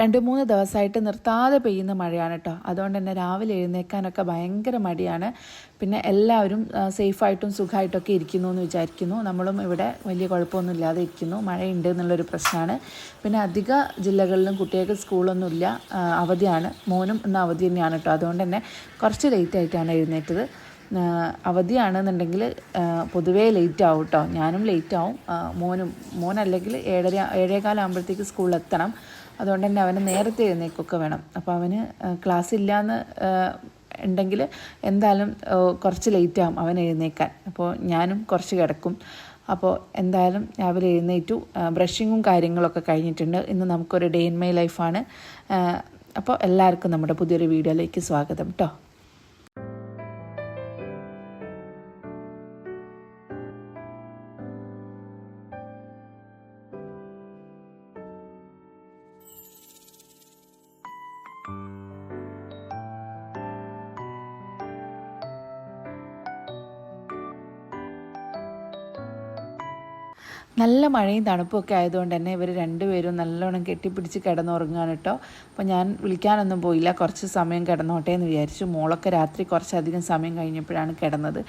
രണ്ട് മൂന്ന് ദിവസമായിട്ട് നിർത്താതെ പെയ്യുന്ന മഴയാണ് കേട്ടോ അതുകൊണ്ട് തന്നെ രാവിലെ എഴുന്നേക്കാനൊക്കെ ഭയങ്കര മടിയാണ്. പിന്നെ എല്ലാവരും സേഫായിട്ടും സുഖമായിട്ടൊക്കെ ഇരിക്കുന്നു എന്ന് വിചാരിക്കുന്നു. നമ്മളും ഇവിടെ വലിയ കുഴപ്പമൊന്നും ഇല്ലാതെ ഇരിക്കുന്നു. മഴയുണ്ട് എന്നുള്ളൊരു പ്രശ്നമാണ്. പിന്നെ അധിക ജില്ലകളിലും കുട്ടികൾക്ക് സ്കൂളൊന്നുമില്ല അവധിയാണ്. മോനും ഇന്ന് അവധി തന്നെയാണ് കേട്ടോ അതുകൊണ്ട് തന്നെ കുറച്ച് ലേറ്റ് ആയിട്ടാണ് എഴുന്നേറ്റത്. അവധിയാണെന്നുണ്ടെങ്കിൽ പൊതുവേ ലേറ്റ് ആവും കേട്ടോ ഞാനും ലേറ്റ് ആവും. മോനും മോനല്ലെങ്കിൽ ഏഴര ഏഴേകാലം ആകുമ്പോഴത്തേക്ക് സ്കൂളിൽ എത്തണം അതുകൊണ്ട് തന്നെ അവന് നേരത്തെ എഴുന്നേക്കൊക്കെ വേണം. അപ്പോൾ അവന് ക്ലാസ് ഇല്ലയെന്ന് ഉണ്ടെങ്കിൽ എന്തായാലും കുറച്ച് ലേറ്റ് ആവും അവൻ എഴുന്നേക്കാൻ. അപ്പോൾ ഞാനും കുറച്ച് കിടക്കും. അപ്പോൾ എന്തായാലും രാവിലെ എഴുന്നേറ്റു. ബ്രഷിങ്ങും കാര്യങ്ങളൊക്കെ കഴിഞ്ഞിട്ടുണ്ട്. ഇന്ന് നമുക്കൊരു ഡേ ഇൻ മൈ ലൈഫാണ്. അപ്പോൾ എല്ലാവർക്കും നമ്മുടെ പുതിയൊരു വീഡിയോയിലേക്ക് സ്വാഗതം കേട്ടോ നല്ല മഴയും തണുപ്പൊക്കെ ആയതുകൊണ്ട് തന്നെ ഇവർ രണ്ടുപേരും നല്ലോണം കെട്ടിപ്പിടിച്ച് കിടന്നുറങ്ങുകയാണ് കേട്ടോ അപ്പോൾ ഞാൻ വിളിക്കാനൊന്നും പോയില്ല. കുറച്ച് സമയം കിടന്നോട്ടെ എന്ന് വിചാരിച്ചു. മോളൊക്കെ രാത്രി കുറച്ചധികം സമയം കഴിഞ്ഞപ്പോഴാണ് കിടന്നത്.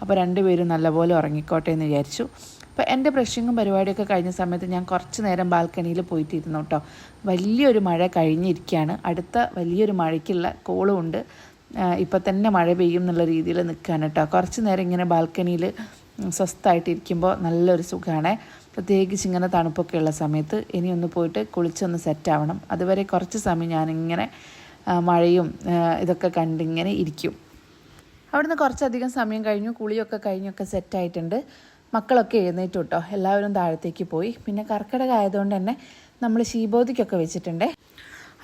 അപ്പോൾ രണ്ടുപേരും നല്ലപോലെ ഉറങ്ങിക്കോട്ടെ എന്ന് വിചാരിച്ചു. അപ്പോൾ എന്റെ ബ്രഷിങ്ങും പരിപാടിയൊക്കെ കഴിഞ്ഞ സമയത്ത് ഞാൻ കുറച്ച് നേരം ബാൽക്കണിയിൽ പോയിട്ടിരുന്നു കേട്ടോ വലിയൊരു മഴ കഴിഞ്ഞിരിക്കുകയാണ്. അടുത്ത വലിയൊരു മഴയ്ക്കുള്ള കോളും ഉണ്ട്. ഇപ്പം തന്നെ മഴ പെയ്യും എന്നുള്ള രീതിയിൽ നിൽക്കുകയാണ് കേട്ടോ കുറച്ച് നേരം ഇങ്ങനെ ബാൽക്കണിയിൽ സ്വസ്ഥമായിട്ടിരിക്കുമ്പോൾ നല്ലൊരു സുഖമാണ് പ്രത്യേകിച്ച് ഇങ്ങനെ തണുപ്പൊക്കെ ഉള്ള സമയത്ത് ഇനി ഒന്ന് പോയിട്ട് കുളിച്ചൊന്ന് സെറ്റാവണം അതുവരെ കുറച്ച് സമയം ഞാനിങ്ങനെ മഴയും ഇതൊക്കെ കണ്ടിങ്ങനെ ഇരിക്കും. അവിടുന്ന് കുറച്ചധികം സമയം കഴിഞ്ഞു കുളിയൊക്കെ കഴിഞ്ഞൊക്കെ സെറ്റായിട്ടുണ്ട് മക്കളൊക്കെ എഴുന്നേറ്റു കേട്ടോ എല്ലാവരും താഴത്തേക്ക് പോയി. പിന്നെ കർക്കിടക ആയതുകൊണ്ട് തന്നെ നമ്മൾ ശീബോധിക്കൊക്കെ വെച്ചിട്ടുണ്ട്.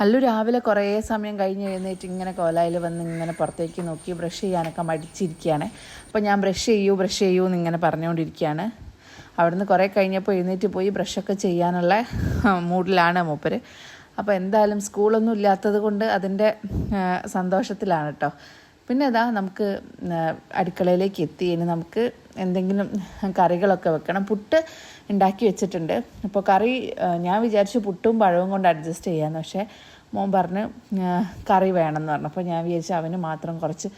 അല്ലു രാവിലെ കുറേ സമയം കഴിഞ്ഞ് എഴുന്നേറ്റ് ഇങ്ങനെ കോലായിൽ വന്ന് ഇങ്ങനെ പുറത്തേക്ക് നോക്കി ബ്രഷ് ചെയ്യാനൊക്കെ മടിച്ചിരിക്കുകയാണ്. അപ്പോൾ ഞാൻ ബ്രഷ് ചെയ്യൂ ബ്രഷ് ചെയ്യൂ എന്നിങ്ങനെ പറഞ്ഞുകൊണ്ടിരിക്കുകയാണ്. അവിടുന്ന് കുറേ കഴിഞ്ഞപ്പോൾ എഴുന്നേറ്റ് പോയി ബ്രഷൊക്കെ ചെയ്യാനുള്ള മൂഡിലാണ് മൂപ്പര്. അപ്പോൾ എന്തായാലും സ്കൂളൊന്നും ഇല്ലാത്തത് കൊണ്ട് അതിന്റെ സന്തോഷത്തിലാണ് കേട്ടോ. പിന്നെ ഇതാ നമുക്ക് അടുക്കളയിലേക്ക് എത്തി. ഇനി നമുക്ക് എന്തെങ്കിലും കറികളൊക്കെ വെക്കണം. പുട്ട് ഉണ്ടാക്കി വെച്ചിട്ടുണ്ട്. അപ്പോൾ കറി ഞാൻ വിചാരിച്ചു പുട്ടും പഴവും കൊണ്ട് അഡ്ജസ്റ്റ് ചെയ്യാമെന്ന് പക്ഷേ മോൻ പറഞ്ഞ് കറി വേണമെന്ന് പറഞ്ഞു. അപ്പോൾ ഞാൻ വിചാരിച്ചു അവന് മാത്രം കുറച്ച്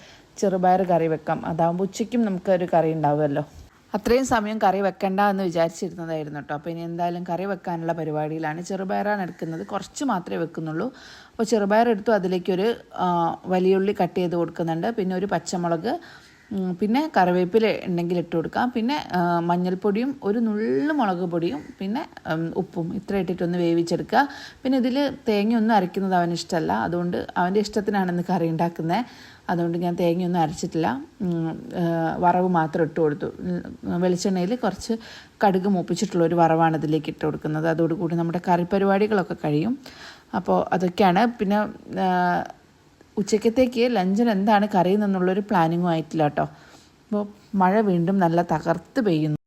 ചെറുപയർ കറി വെക്കാം. അതാകുമ്പോൾ ഉച്ചയ്ക്കും നമുക്കൊരു കറി ഉണ്ടാവുമല്ലോ. അത്രയും സമയം കറി വെക്കണ്ട എന്ന് വിചാരിച്ചിരുന്നതായിരുന്നു കേട്ടോ. അപ്പോൾ ഇനി എന്തായാലും കറി വെക്കാനുള്ള പരിപാടിയിലാണ്. ചെറുപയറാണ് എടുക്കുന്നത്. കുറച്ച് മാത്രമേ വെക്കുന്നുള്ളൂ. അപ്പോൾ ചെറുപയർ എടുത്തു അതിലേക്കൊരു വലിയുള്ളി കട്ട് ചെയ്ത് കൊടുക്കുന്നുണ്ട്. പിന്നെ ഒരു പച്ചമുളക് പിന്നെ കറിവേപ്പില ഉണ്ടെങ്കിൽ ഇട്ട് കൊടുക്കാം. പിന്നെ മഞ്ഞൾപ്പൊടിയും ഒരു നുള്ളു മുളക് പൊടിയും പിന്നെ ഉപ്പും ഇത്ര ഇട്ടിട്ടൊന്ന് വേവിച്ചെടുക്കുക. പിന്നെ ഇതിൽ തേങ്ങയൊന്നും അരയ്ക്കുന്നത് അവന് ഇഷ്ടമല്ല. അതുകൊണ്ട് അവന്റെ ഇഷ്ടത്തിനാണ് ഇന്ന് കറി ഉണ്ടാക്കുന്നത് അതുകൊണ്ട് ഞാൻ തേങ്ങയൊന്നും അരച്ചിട്ടില്ല. വറവ് മാത്രം ഇട്ട് കൊടുത്തു. വെളിച്ചെണ്ണയിൽ കുറച്ച് കടുക് മൂപ്പിച്ചിട്ടുള്ള ഒരു വറവാണ് ഇതിലേക്ക് ഇട്ട് കൊടുക്കുന്നത്. അതോടുകൂടി നമ്മുടെ കറി പരിപാടികളൊക്കെ കഴിയും. അപ്പോൾ അതൊക്കെയാണ്. പിന്നെ ഉച്ചക്കത്തേക്ക് ലഞ്ചിന് എന്താണ് കറി പ്ലാനിങ്ങും ആയിട്ടില്ല കേട്ടോ അപ്പോൾ മഴ വീണ്ടും നല്ല തകർത്ത് പെയ്യുന്നു.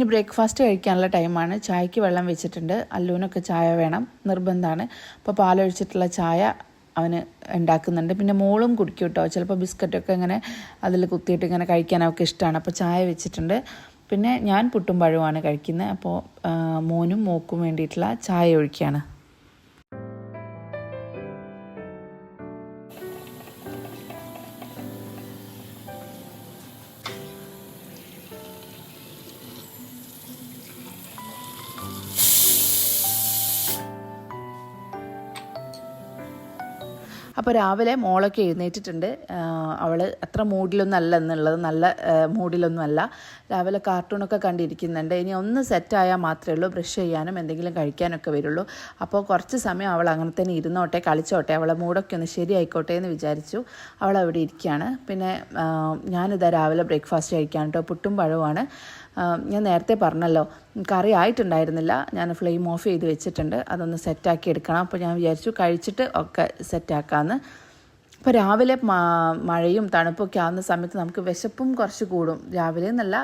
ഇനി ബ്രേക്ക്ഫാസ്റ്റ് കഴിക്കാനുള്ള ടൈമാണ് ചായക്ക് വെള്ളം വെച്ചിട്ടുണ്ട്. അല്ലൂനൊക്കെ ചായ വേണം. നിർബന്ധമാണ് അപ്പോൾ പാലൊഴിച്ചിട്ടുള്ള ചായ അവന് ഉണ്ടാക്കുന്നുണ്ട്. പിന്നെ മോളും കുടിക്കും കേട്ടോ ചിലപ്പോൾ ബിസ്ക്കറ്റൊക്കെ ഇങ്ങനെ അതിൽ കുത്തിയിട്ട് ഇങ്ങനെ കഴിക്കാൻ കഴിക്കാനൊക്കെ ഇഷ്ടമാണ് അപ്പോൾ ചായ വെച്ചിട്ടുണ്ട്. പിന്നെ ഞാൻ പുട്ടും പഴവുമാണ് കഴിക്കുന്നത് അപ്പോൾ മോനും മോക്കും വേണ്ടിയിട്ടുള്ള ചായ ഒഴിക്കുകയാണ് അപ്പോൾ രാവിലെ മോളൊക്കെ എഴുന്നേറ്റിട്ടുണ്ട്. അവൾ അത്ര മൂഡിലൊന്നും അല്ല എന്നുള്ളത് നല്ല മൂഡിലൊന്നും അല്ല. രാവിലെ കാർട്ടൂണൊക്കെ കണ്ടിരിക്കുന്നുണ്ട്. ഇനി ഒന്ന് സെറ്റായാൽ മാത്രമേ ഉള്ളൂ. ബ്രഷ് ചെയ്യാനും എന്തെങ്കിലും കഴിക്കാനൊക്കെ വരുള്ളൂ. അപ്പോൾ കുറച്ച് സമയം അവൾ അങ്ങനെ തന്നെ ഇരുന്നോട്ടെ കളിച്ചോട്ടെ. അവളെ മൂടൊക്കെ ഒന്ന് ശരിയായിക്കോട്ടെ എന്ന് വിചാരിച്ചു. അവൾ അവിടെ ഇരിക്കുകയാണ്. പിന്നെ ഞാനിതാ രാവിലെ ബ്രേക്ക്ഫാസ്റ്റ് കഴിക്കാൻ കേട്ടോ. പുട്ടും പഴവുമാണ്. ഞാൻ നേരത്തെ പറഞ്ഞല്ലോ കറി ആയിട്ടുണ്ടായിരുന്നില്ല. ഞാൻ ഫ്ലെയിം ഓഫ് ചെയ്ത് വെച്ചിട്ടുണ്ട്. അതൊന്ന് സെറ്റാക്കി എടുക്കണം. അപ്പോൾ ഞാൻ വിചാരിച്ചു കഴിച്ചിട്ട് ഒക്കെ സെറ്റാക്കാമെന്ന് ഇപ്പോൾ രാവിലെ മഴയും തണുപ്പൊക്കെ ആവുന്ന സമയത്ത് നമുക്ക് വിശപ്പും കുറച്ച് കൂടും. രാവിലെ എന്നല്ല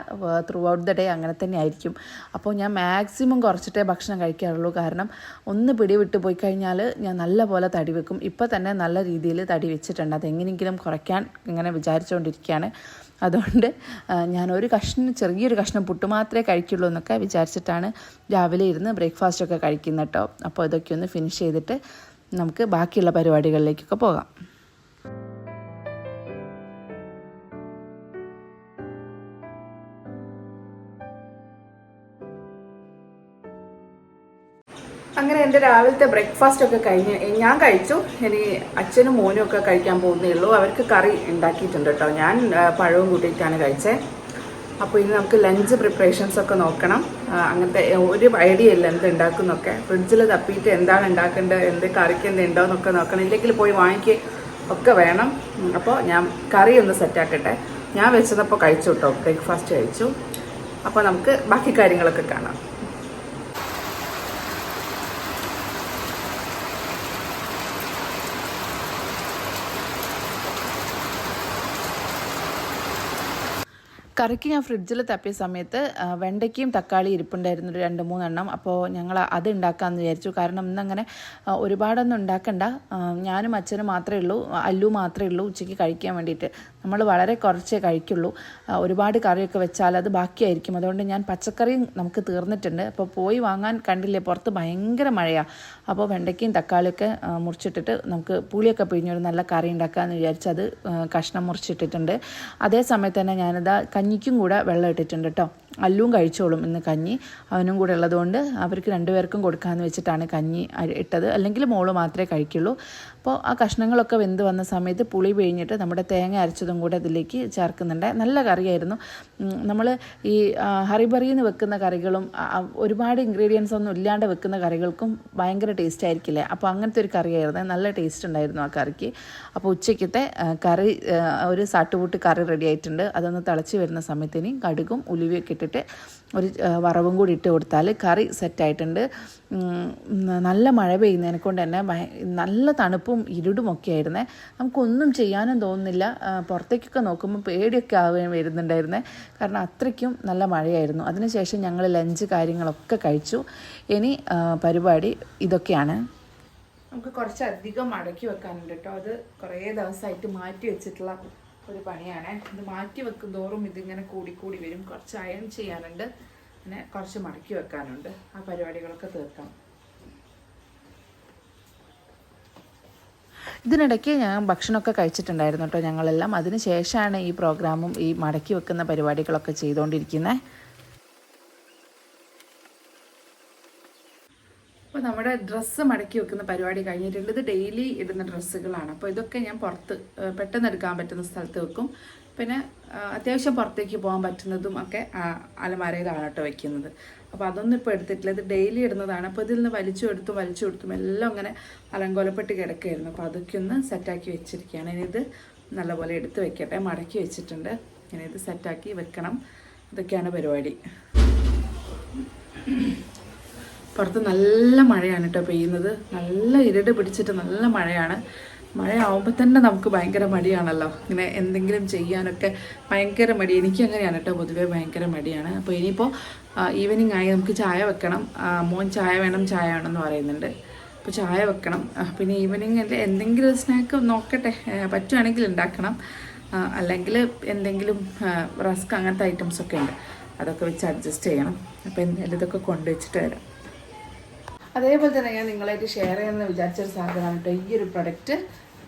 ത്രൂ ഔട്ട് ദ ഡേ അങ്ങനെ തന്നെ ആയിരിക്കും. അപ്പോൾ ഞാൻ മാക്സിമം കുറച്ചിട്ടേ ഭക്ഷണം കഴിക്കാറുള്ളൂ. കാരണം ഒന്ന് പിടി വിട്ട് പോയി കഴിഞ്ഞാൽ ഞാൻ നല്ല പോലെ തടി വെക്കും. ഇപ്പോൾ തന്നെ നല്ല രീതിയിൽ തടി വെച്ചിട്ടുണ്ട്. അതെങ്ങനെയെങ്കിലും കുറയ്ക്കാൻ ഇങ്ങനെ വിചാരിച്ചുകൊണ്ടിരിക്കുകയാണ് അതുകൊണ്ട് ഞാൻ ഒരു കഷ്ണം ചെറിയൊരു കഷ്ണം പുട്ട് മാത്രമേ കഴിക്കുള്ളൂ എന്നൊക്കെ വിചാരിച്ചിട്ടാണ് രാവിലെ ഇരുന്ന് ബ്രേക്ക്ഫാസ്റ്റൊക്കെ കഴിക്കുന്നത് കേട്ടോ. അപ്പോൾ ഇതൊക്കെ ഒന്ന് ഫിനിഷ് ചെയ്തിട്ട് നമുക്ക് ബാക്കിയുള്ള പരിപാടികളിലേക്കൊക്കെ പോകാം. അങ്ങനെ എന്റെ രാവിലത്തെ ബ്രേക്ക്ഫാസ്റ്റ് ഒക്കെ കഴിഞ്ഞ് ഞാൻ കഴിച്ചു. ഇനി അച്ഛനും മോനും ഒക്കെ കഴിക്കാൻ പോകുന്നേ ഉള്ളൂ. അവർക്ക് കറി ഉണ്ടാക്കിയിട്ടുണ്ട് കേട്ടോ. ഞാൻ പഴവും കൂട്ടിയിട്ടാണ് കഴിച്ചത് അപ്പോൾ ഇനി നമുക്ക് ലഞ്ച് പ്രിപ്പറേഷൻസ് ഒക്കെ നോക്കണം. അങ്ങനത്തെ ഒരു ഐഡിയ ഇല്ല എന്ത് ഉണ്ടാക്കുന്നൊക്കെ. ഫ്രിഡ്ജിൽ തപ്പിയിട്ട് എന്താണ് ഉണ്ടാക്കേണ്ടത് എന്ത് കറിക്ക് എന്ത് ഉണ്ടോ എന്നൊക്കെ നോക്കണം. ഇല്ലെങ്കിൽ പോയി വാങ്ങിക്കുക ഒക്കെ വേണം. അപ്പോൾ ഞാൻ കറി ഒന്ന് സെറ്റാക്കട്ടെ ഞാൻ വെച്ചതപ്പോൾ കഴിച്ചു കേട്ടോ. ബ്രേക്ക്ഫാസ്റ്റ് കഴിച്ചു. അപ്പോൾ നമുക്ക് ബാക്കി കാര്യങ്ങളൊക്കെ കാണാം. കറിക്ക് ഞാൻ ഫ്രിഡ്ജിൽ തപ്പിയ സമയത്ത് വെണ്ടയ്ക്കയും തക്കാളി ഇരിപ്പുണ്ടായിരുന്നു ഒരു രണ്ട് മൂന്നെണ്ണം. അപ്പോൾ ഞങ്ങൾ അത് ഉണ്ടാക്കാമെന്ന് വിചാരിച്ചു. കാരണം ഇന്നങ്ങനെ ഒരുപാടൊന്നും ഉണ്ടാക്കണ്ട ഞാനും അച്ഛനും മാത്രമേ ഉള്ളൂ അല്ലു മാത്രമേ ഉള്ളൂ ഉച്ചയ്ക്ക് കഴിക്കാൻ വേണ്ടിയിട്ട് നമ്മൾ വളരെ കുറച്ചേ കഴിക്കുള്ളൂ. ഒരുപാട് കറിയൊക്കെ വെച്ചാൽ അത് ബാക്കിയായിരിക്കും. അതുകൊണ്ട് ഞാൻ പച്ചക്കറിയും നമുക്ക് തീർന്നിട്ടുണ്ട്. അപ്പോൾ പോയി വാങ്ങാൻ കണ്ടില്ലേ പുറത്ത് ഭയങ്കര മഴയാണ് അപ്പോൾ വെണ്ടയ്ക്കയും തക്കാളിയൊക്കെ മുറിച്ചിട്ടിട്ട് നമുക്ക് പുളിയൊക്കെ പിഴിഞ്ഞൊരു നല്ല കറി ഉണ്ടാക്കാമെന്ന് വിചാരിച്ച് അത് കഷ്ണം മുറിച്ചിട്ടിട്ടുണ്ട്. അതേ സമയത്ത് തന്നെ ഞാനിത് കഞ്ഞിക്കും കൂടെ വെള്ളം ഇട്ടിട്ടുണ്ട് കേട്ടോ അല്ലും കഴിച്ചോളും ഇന്ന് കഞ്ഞി. അവനും കൂടെ ഉള്ളതുകൊണ്ട് അവർക്ക് രണ്ടുപേർക്കും കൊടുക്കാമെന്ന് വെച്ചിട്ടാണ് കഞ്ഞി ഇട്ടത്. അല്ലെങ്കിൽ മോൾ മാത്രമേ കഴിക്കുള്ളൂ. അപ്പോൾ ആ കഷ്ണങ്ങളൊക്കെ വെന്ത് വന്ന സമയത്ത് പുളി പിഴിഞ്ഞിട്ട് നമ്മുടെ തേങ്ങ അരച്ചതും കൂടെ അതിലേക്ക് ചേർക്കുന്നുണ്ട്. നല്ല കറിയായിരുന്നു. നമ്മൾ ഈ ഹറിബറിന്ന് വെക്കുന്ന കറികളും ഒരുപാട് ഇൻഗ്രീഡിയൻസ് ഒന്നും ഇല്ലാണ്ട് വെക്കുന്ന കറികൾക്കും ഭയങ്കര ടേസ്റ്റ് ആയിരിക്കില്ലേ? അപ്പോൾ അങ്ങനത്തെ ഒരു കറിയായിരുന്നു. നല്ല ടേസ്റ്റ് ഉണ്ടായിരുന്നു ആ കറിക്ക്. അപ്പോൾ ഉച്ചയ്ക്കത്തെ കറി ഒരു സാട്ടുപൂട്ട് കറി റെഡി ആയിട്ടുണ്ട്. അതൊന്ന് തിളച്ച് വരുന്ന സമയത്തിന് കടുകും ഉലുവയൊക്കെ ഇട്ടിട്ട് ഒരു വറവും കൂടി ഇട്ട് കൊടുത്താൽ കറി സെറ്റായിട്ടുണ്ട് നല്ല മഴ പെയ്യുന്നതിനെ കൊണ്ട് തന്നെ നല്ല തണുപ്പും ഇരുടുമൊക്കെ ആയിരുന്നേ. നമുക്കൊന്നും ചെയ്യാനും തോന്നുന്നില്ല. പുറത്തേക്കൊക്കെ നോക്കുമ്പോൾ പേടിയൊക്കെ ആവുകയും വരുന്നുണ്ടായിരുന്നേ. കാരണം അത്രയ്ക്കും നല്ല മഴയായിരുന്നു. അതിനുശേഷം ഞങ്ങൾ ലഞ്ച് കാര്യങ്ങളൊക്കെ കഴിച്ചു. ഇനി പരിപാടി ഇതൊക്കെയാണ്. നമുക്ക് കുറച്ചധികം മടക്കി വെക്കാനുണ്ട് കേട്ടോ. അത് കുറേ ദിവസമായിട്ട് മാറ്റി വെച്ചിട്ടുള്ള ഒരു പണിയാണ്. ഇത് മാറ്റി വെക്കും തോറും ഇതിങ്ങനെ കൂടി കൂടി വരും. കുറച്ച് അയൺ ചെയ്യാനുണ്ട്. പിന്നെ കുറച്ച് മടക്കി വെക്കാനുണ്ട്. ആ പരിപാടികളൊക്കെ തീർക്കാം. ഇതിനിടയ്ക്ക് ഞാൻ ഭക്ഷണമൊക്കെ കഴിച്ചിട്ടുണ്ടായിരുന്നു കേട്ടോ ഞങ്ങളെല്ലാം. അതിന് ശേഷമാണ് ഈ പ്രോഗ്രാമും ഈ മടക്കി വെക്കുന്ന പരിപാടികളൊക്കെ ചെയ്തുകൊണ്ടിരിക്കുന്നത് അപ്പോൾ നമ്മുടെ ഡ്രസ്സ് മടക്കി വെക്കുന്ന പരിപാടി കഴിഞ്ഞിട്ടുണ്ട്. ഇത് ഡെയിലി ഇടുന്ന ഡ്രസ്സുകളാണ്. അപ്പോൾ ഇതൊക്കെ ഞാൻ പുറത്ത് പെട്ടെന്ന് എടുക്കാൻ പറ്റുന്ന സ്ഥലത്ത് വെക്കും. പിന്നെ അത്യാവശ്യം പുറത്തേക്ക് പോകാൻ പറ്റുന്നതും ഒക്കെ അലമാരയിലാണ് കേട്ടോ വെക്കുന്നത്. അപ്പോൾ അതൊന്നും ഇപ്പോൾ എടുത്തിട്ടില്ല. ഇത് ഡെയിലി ഇടുന്നതാണ്. അപ്പോൾ ഇതിൽ നിന്ന് വലിച്ചു എടുത്തും വലിച്ചു എല്ലാം അങ്ങനെ അലങ്കോലപ്പെട്ട് കിടക്കുകയായിരുന്നു അപ്പോൾ അതൊക്കെ ഒന്ന് സെറ്റാക്കി വെച്ചിരിക്കുകയാണ്. ഇനി ഇത് നല്ലപോലെ എടുത്ത് വെക്കട്ടെ. മടക്കി വെച്ചിട്ടുണ്ട്. ഇനി ഇത് സെറ്റാക്കി വെക്കണം. ഇതൊക്കെയാണ് പരിപാടി. പുറത്ത് നല്ല മഴയാണ് കേട്ടോ പെയ്യുന്നത്. നല്ല ഇരുട് പിടിച്ചിട്ട് നല്ല മഴയാണ്. മഴയാവുമ്പോൾ തന്നെ നമുക്ക് ഭയങ്കര മടിയാണല്ലോ. ഇങ്ങനെ എന്തെങ്കിലും ചെയ്യാനൊക്കെ ഭയങ്കര മടി. എനിക്ക് അങ്ങനെയാണ് കേട്ടോ പൊതുവേ ഭയങ്കര മടിയാണ്. അപ്പോൾ ഇനിയിപ്പോൾ ഈവനിങ് ആയി നമുക്ക് ചായ വെക്കണം. മോൻ ചായ വേണം ചായ വേണം എന്ന് പറയുന്നുണ്ട്. അപ്പോൾ ചായ വെക്കണം. പിന്നെ ഈവനിങ് എന്റെ എന്തെങ്കിലും സ്നാക്ക് നോക്കട്ടെ. പറ്റുവാണെങ്കിൽ ഉണ്ടാക്കണം. അല്ലെങ്കിൽ എന്തെങ്കിലും റസ്ക് അങ്ങനത്തെ ഐറ്റംസ് ഒക്കെ ഉണ്ട്. അതൊക്കെ വെച്ച് അഡ്ജസ്റ്റ് ചെയ്യണം. അപ്പോൾ എന്തായാലും ഇതൊക്കെ കൊണ്ടുവച്ചിട്ട് വരാം. അതേപോലെ തന്നെ ഞാൻ നിങ്ങളായിട്ട് ഷെയർ ചെയ്യാമെന്ന് വിചാരിച്ചൊരു സാധനമാണ് കേട്ടോ. ഈ ഒരു പ്രൊഡക്റ്റ്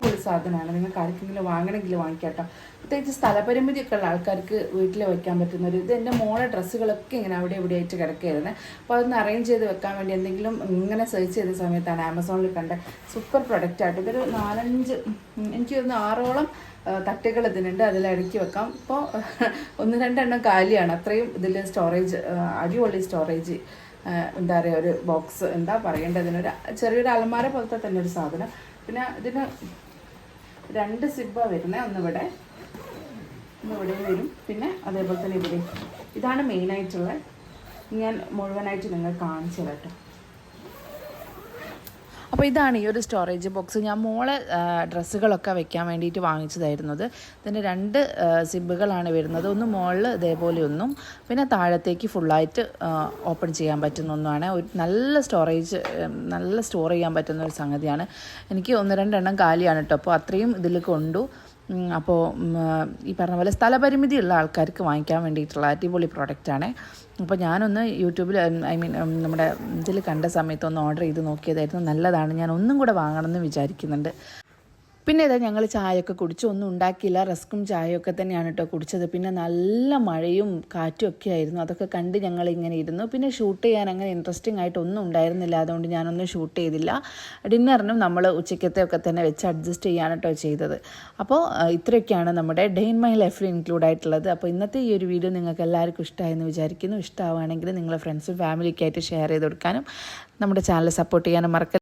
ഒരു സാധനമാണ്. നിങ്ങൾക്ക് ആർക്കെങ്കിലും വാങ്ങണമെങ്കിൽ വാങ്ങിക്കാം കേട്ടോ. പ്രത്യേകിച്ച് സ്ഥലപരിമിതിയൊക്കെ ഉള്ള ആൾക്കാർക്ക് വീട്ടിൽ വയ്ക്കാൻ പറ്റുന്ന ഒരു ഇത് എന്റെ മോളെ ഡ്രസ്സുകളൊക്കെ ഇങ്ങനെ അവിടെ ഇവിടെ ആയിട്ട് കിടക്കുകയായിരുന്നു. അപ്പോൾ അതൊന്ന് അറേഞ്ച് ചെയ്ത് വെക്കാൻ വേണ്ടി എന്തെങ്കിലും ഇങ്ങനെ സെർച്ച് ചെയ്ത സമയത്താണ് ആമസോണിൽ കണ്ട സൂപ്പർ പ്രൊഡക്റ്റ് ആയിട്ട് ഇതൊരു നാലഞ്ച് എനിക്ക് തോന്നുന്നു ആറോളം തട്ടുകൾ ഇതിനുണ്ട്. അതിൽ ഇടയ്ക്ക് വെക്കാം. ഇപ്പോൾ ഒന്ന് രണ്ടെണ്ണം കാലിയാണ്. അത്രയും ഇതിൽ സ്റ്റോറേജ് അടിപൊളി സ്റ്റോറേജ് എന്താ പറയുക ഒരു ബോക്സ് എന്താ പറയേണ്ടത്? ഇതിനൊരു ചെറിയൊരു അലമാര പോലത്തെ തന്നെ ഒരു സാധനം. പിന്നെ ഇതിന് രണ്ട് സിബ്ബ വരുന്നത് ഒന്നിവിടെ ഒന്ന് ഇവിടെ വരും. പിന്നെ അതേപോലെ തന്നെ ഇവിടെ ഇതാണ് മെയിനായിട്ടുള്ള ഞാൻ മുഴുവനായിട്ട് നിങ്ങൾ കാണിച്ചു കേട്ടോ. അപ്പോൾ ഇതാണ് ഈ ഒരു സ്റ്റോറേജ് ബോക്സ് ഞാൻ മോളെ ഡ്രസ്സുകളൊക്കെ വെക്കാൻ വേണ്ടിയിട്ട് വാങ്ങിച്ചതായിരുന്നത്. ഇതിന്റെ രണ്ട് സിബുകളാണ് വരുന്നത്. ഒന്ന് മോളിൽ ഇതേപോലെ ഒന്നും. പിന്നെ താഴത്തേക്ക് ഫുള്ളായിട്ട് ഓപ്പൺ ചെയ്യാൻ പറ്റുന്ന ഒന്നാണ്. ഒരു നല്ല സ്റ്റോറേജ് നല്ല സ്റ്റോർ ചെയ്യാൻ പറ്റുന്ന ഒരു സംഗതിയാണ്. എനിക്ക് ഒന്ന് രണ്ടെണ്ണം കാലിയാണ് കേട്ടോ അപ്പോൾ അത്രയും ഇതിൽ കൊണ്ടു. അപ്പോൾ ഈ പറഞ്ഞ പോലെ സ്ഥലപരിമിതിയുള്ള ആൾക്കാർക്ക് വാങ്ങിക്കാൻ വേണ്ടിയിട്ടുള്ള അടിപൊളി പ്രോഡക്റ്റാണ് അപ്പോൾ ഞാനൊന്ന് യൂട്യൂബിൽ ഐ മീൻ നമ്മുടെ ഇതിൽ കണ്ട സമയത്ത് ഒന്ന് ഓർഡർ ചെയ്ത് നോക്കിയതായിരുന്നു. നല്ലതാണ്. ഞാൻ ഒന്നും കൂടെ വാങ്ങണമെന്ന് വിചാരിക്കുന്നുണ്ട്. പിന്നെ ഇതാ ഞങ്ങൾ ചായയൊക്കെ കുടിച്ചു. ഒന്നും ഉണ്ടാക്കിയില്ല. റസ്ക്കും ചായയൊക്കെ തന്നെയാണ് കേട്ടോ കുടിച്ചത്. പിന്നെ നല്ല മഴയും കാറ്റും ഒക്കെ ആയിരുന്നു. അതൊക്കെ കണ്ട് ഞങ്ങൾ ഇങ്ങനെ ഇരുന്നു. പിന്നെ ഷൂട്ട് ചെയ്യാൻ അങ്ങനെ ഇൻട്രസ്റ്റിംഗ് ആയിട്ട് ഒന്നും ഉണ്ടായിരുന്നില്ല. അതുകൊണ്ട് ഞാനൊന്നും ഷൂട്ട് ചെയ്തില്ല. ഡിന്നറിനും നമ്മൾ ഉച്ചയ്ക്കത്തെ ഒക്കെ തന്നെ വെച്ച് അഡ്ജസ്റ്റ് ചെയ്യാണ് കേട്ടോ ചെയ്തത്. അപ്പോൾ ഇത്രയൊക്കെയാണ് നമ്മുടെ ഡേ ഇൻ മൈ ലൈഫിൽ ഇൻക്ലൂഡ് ആയിട്ടുള്ളത്. അപ്പോൾ ഇന്നത്തെ ഈ ഒരു വീഡിയോ നിങ്ങൾക്ക് എല്ലാവർക്കും ഇഷ്ടമായെന്ന് വിചാരിക്കുന്നു. ഇഷ്ടമാവുകയാണെങ്കിൽ നിങ്ങളെ ഫ്രണ്ട്സും ഫാമിലിക്കായിട്ട് ഷെയർ ചെയ്ത് കൊടുക്കാനും നമ്മുടെ ചാനൽ സപ്പോർട്ട് ചെയ്യാനും മറക്കരുത്